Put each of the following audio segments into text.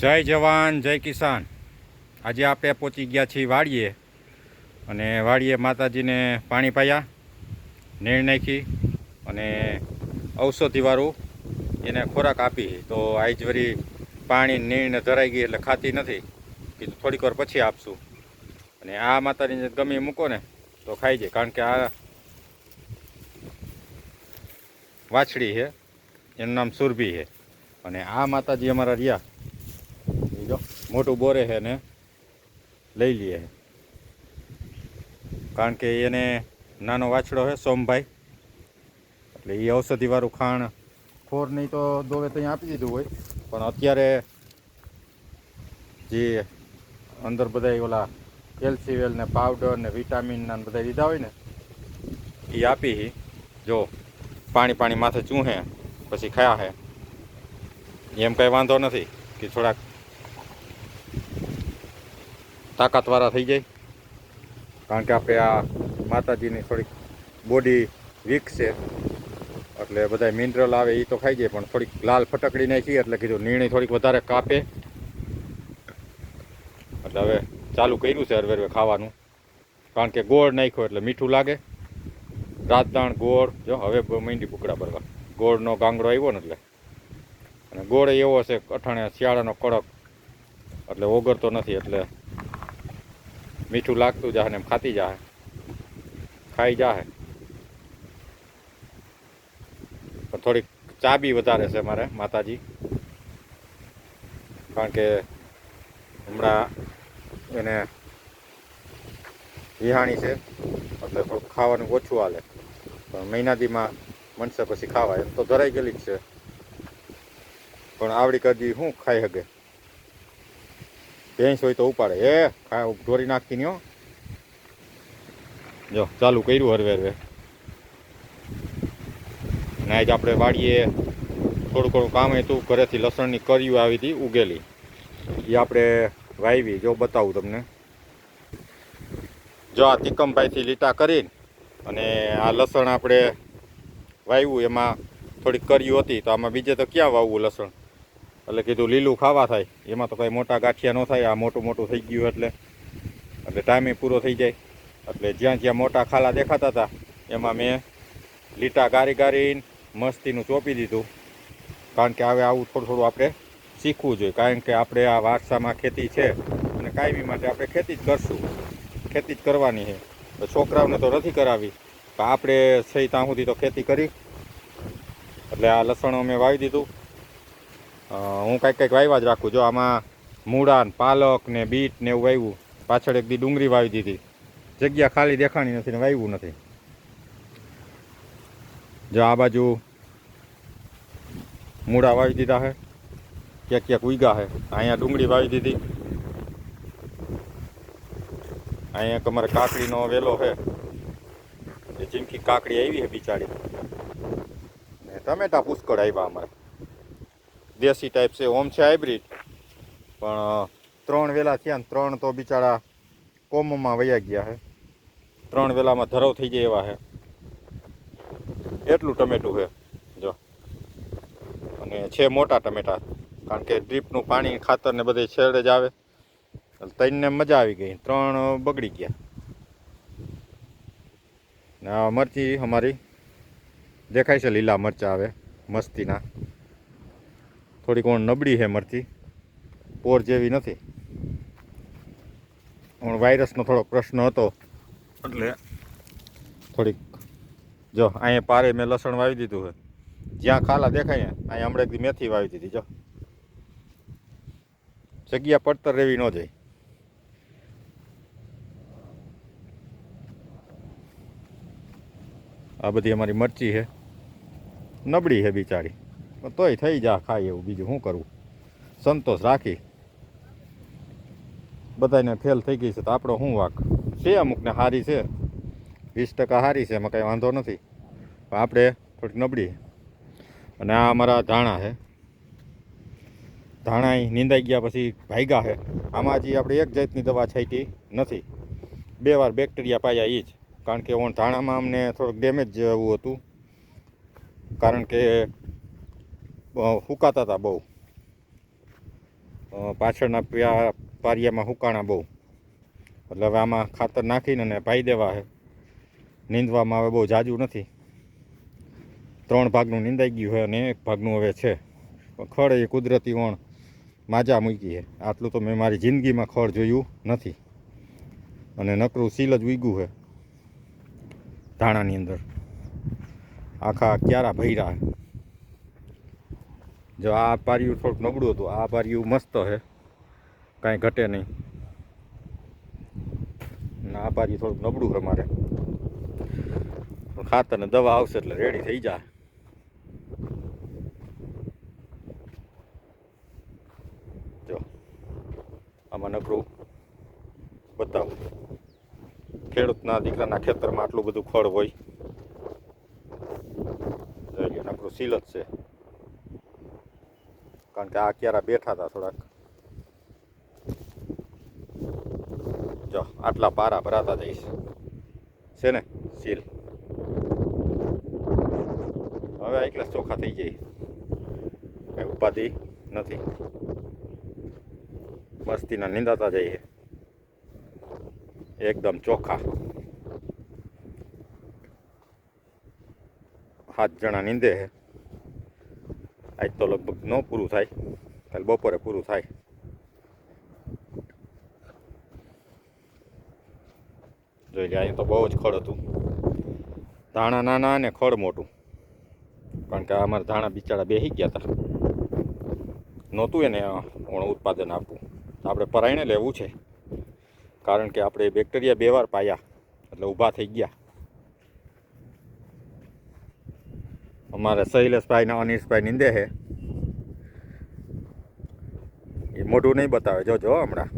જય જવાન, જય કિસાન. આજે આપણે પહોંચી ગયા છીએ વાડીએ અને વાડીએ માતાજીને પાણી પાયા નીર નાખી અને ઔષધિવાળું એને ખોરાક આપી. તો આજ વળી પાણી નીરને ધરાઈ ગઈ એટલે ખાતી નથી. કીધું થોડીક વાર પછી આપશું. અને આ માતાજીને ગમી મૂકો ને, તો ખાઈ જાય. કારણ કે આ વાછડી છે, એનું નામ સુરભી છે. અને આ માતાજી અમારા રહ્યા. મોટું બોરે છે ને, લઈ લઈએ કારણ કે એને નાનો વાછડો છે, સોમભાઈ. એટલે એ ઔષધિવાળું ખાણ ખોર નહીં તો દોવે ત્યાં આપી દીધું હોય. પણ અત્યારે જે અંદર બધા ઓલા કેલ્સીવેલ ને પાવડર ને વિટામિન ને બધા દીધા હોય ને એ આપી. જો, પાણી પાણી માથે ચૂહે, પછી ખાયા હે એમ કંઈ વાંધો નથી કે થોડાક તાકાતવાળા થઈ જાય. કારણ કે આપણે આ માતાજીની થોડીક બોડી વીક છે. એટલે બધા મિનરલ આવે એ તો ખાઈ જાય, પણ થોડીક લાલ ફટકડી નાખી, એટલે કીધું નીણી થોડીક વધારે કાપે. એટલે હવે ચાલુ કર્યું છે હરવે ખાવાનું. કારણ કે ગોળ નાખ્યો એટલે મીઠું લાગે. રાજદાણ ગોળ, જો હવે મીંડી કુકડા ભરવા ગોળનો ગાંગડો આવ્યો ને એટલે. અને ગોળ એવો છે અઠાણે શિયાળાનો કડક. એટલે ઓગળતો નથી, એટલે મીઠું લાગતું જાહે ને એમ ખાતી જાહે. ખાઈ જાહે. પણ થોડીક ચાબી વધારે છે મારે, માતાજી. કારણ કે હમણાં એને વિહાણી છે, એટલે થોડુંક ખાવાનું ઓછું હાલે. પણ મહિનાદીમાં મનસે પછી ખાવાય. એમ તો ધરાઈ ગયેલી જ છે. પણ આવડી કદી શું ખાઈ શકે ભેંસ હોય તો ઉપાડે એ ખા, ઢોરી નાખતી નહીં જો, ચાલુ કર્યું હરવે હરવે. ને આજ આપણે વાડીએ થોડું ઘણું કામ હતું, ઘરેથી લસણની કર્યું આવી હતી, ઉગેલી. એ આપણે વાવી જો બતાવું તમને. જો આ તિકમભાઈથી લીટા કરીને અને આ લસણ આપણે વાવ્યું એમાં થોડીક કર્યું હતી, તો આમાં બીજે તો ક્યાં વાવવું લસણ? એટલે કીધું લીલું ખાવા થાય. એમાં તો કંઈ મોટા ગાંઠિયા ન થાય, આ મોટું મોટું થઈ ગયું એટલે. એટલે ટાઈમે પૂરો થઈ જાય. એટલે જ્યાં જ્યાં મોટા ખાલા દેખાતા હતા, એમાં મેં લીટા ગારી ગારીને મસ્તીનું ચોપી દીધું. કારણ કે હવે આવું થોડું થોડું આપણે શીખવું જોઈએ. કારણ કે આપણે આ વારસામાં ખેતી છે અને કાયમી માટે આપણે ખેતી જ કરશું. ખેતી જ કરવાની છે. તો છોકરાઓને તો નથી કરાવી. તો આપણે સહી ત્યાં સુધી તો ખેતી કરી. એટલે આ લસણો મેં વાવી દીધું. હું કાંઈક કંઈક વાવ્યા જ રાખું. જો આમાં મૂળા પાલક ને બીટ ને એવું વાવ્યું પાછળ એક દી ડુંગળી વાવી દીધી. જગ્યા ખાલી દેખાણી નથી ને વાવ્યું નથી. જો આ બાજુ મૂળા વાવી દીધા છે ક્યાંક ક્યાંક ઉગ્યા છે અહીંયા ડુંગળી વાવી દીધી. અહીંયા તમારે કાકડીનો વેલો છે એ ચીમકી કાકડી આવી છે બિચારી. ને ટમેટા પુષ્કળ આવ્યા અમારે. દેશી ટાઈપ છે, ઓમ છે હાઇબ્રિડ પણ ત્રણ વેલા થયા ત્રણ તો બિચારા કોમમાં વયા ગયા છે ત્રણ વેલામાં ધરવ થઈ જાય એવા છે એટલું ટમેટું છે જો. અને છે મોટા ટમેટા, કારણ કે ડ્રીપનું પાણી ખાતર ને બધે છેડે જ આવે. ત્રણને મજા આવી ગઈ. ત્રણ બગડી ગયા. ને આ મરચી અમારી દેખાય છે લીલા મરચાં આવે, મસ્તીના. થોડીક ઓણ નબળી છે મરચી. પોર જેવી નથી. ઓણ વાયરસનો થોડો પ્રશ્ન હતો. એટલે થોડીક જો, અહીંયા પારે મેં લસણ વાવી દીધું છે. જ્યાં ખાલા દેખાય અહીંયા હમણાં એક દી મેથી વાવી દીધી, જો. જગ્યા પડતર રહેવી ન જાય. આ બધી અમારી મરચી છે. નબળી છે બિચારી. પણ તોય થઈ જા, ખાય એવું. બીજું શું કરવું સંતોષ રાખી. બધાને ફેલ થઈ ગઈ છે, તો આપણો શું વાક? છે અમુકને સારી છે. વીસ ટકા સારી છે, એમાં કાંઈ વાંધો નથી. પણ આપણે થોડીક નબળી. અને આ અમારા ધાણા છે. ધાણા નીંદાઈ ગયા પછી ભાગ્યા છે. આમાં હજી આપણે એક જાતની દવા છાંટી નથી. બે વાર બેક્ટેરિયા પાયા એ જ. કારણ કે ઓણ ધાણામાં અમને થોડુંક ડેમેજ જેવું હતું. કારણ કે અ, ફૂંકાતા હતા બહુ. પાછળના પારિયામાં હુકાણા બહુ. એટલે હવે આમાં ખાતર નાખીને અને પાઈ દેવા છે નીંદવામાં હવે બહુ જાજુ નથી. ત્રણ ભાગનું નીંદાઈ ગયું છે અને એક ભાગનું હવે છે. ખડ એ કુદરતી વણ માજા મૂકી છે આટલું તો મેં મારી જિંદગીમાં ખડ જોયું નથી. અને નકરું સીલ જ ઉગ્યું છે ધાણાની અંદર. આખા ક્યારા ભૈરા જો આ પારિયું થોડુંક નબળું હતું, આ પારિયું મસ્ત છે, કાંઈ ઘટે નહીં. ના આ પારિયું થોડુંક નબળું છે મારે. ખાતર ને દવા આવશે એટલે રેડી થઈ જાય જો, આમાં નકરું બતાવું. ખેડૂતના દીકરાના ખેતરમાં આટલું બધું ખડ હોય. નકરું સીલ જ છે. કારણ કે આ ક્યારા બેઠા હતા થોડાક. જો, આટલા પારા ભરાતા જઈશ. છે ને? સીલ. હવે એકલા ચોખ્ખા થઈ જાય. કઈ ઉપાધિ નથી. મસ્તીના નિંદાતા જઈએ. એકદમ ચોખ્ખા સાત જણા નીંદે આજ તો લગભગ ન પૂરું થાય. કાલ બપોરે પૂરું થાય. જોઈ લે અહીંયા તો બહુ જ ખડ હતું. ધાણા નાના અને ખડ મોટું. કારણ કે અમારા ધાણા બિચારા બેસી ગયા હતા નહોતું એને ઉત્પાદન આપવું. આપણે પરાયણે લેવું છે. કારણ કે આપણે બેક્ટેરિયા બે વાર પાયા. એટલે ઊભા થઈ ગયા. અમારે શૈલેષભાઈ ને અનિશભાઈ નીંદે છે એ મોઢું નહીં બતાવે. જો જો, હમણાં.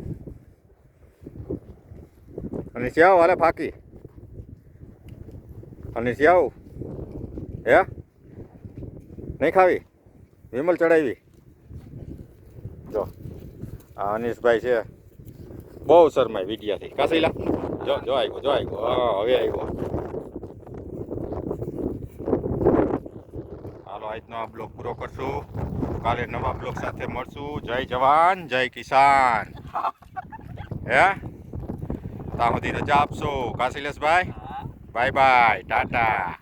અને શ્યાવ હાલે, ફાકી. અને શ્યાવ હે? નહીં ખાવી? વિમલ ચડાવી. જો, આ અનિશભાઈ છે. બહુ શરમાય વિડિયાથી. કાશીલા? જો જો આવ્યો જો આવ્યો હા, હવે આવ્યો હાલો આજનો આ બ્લોગ પૂરો કરશું. કાલે નવા બ્લોગ સાથે મળશું. જય જવાન જય કિસાન. હે? ત્યાં સુધી રજા આપશો. કાશીલેશભાઈ બાય બાય ટાટા.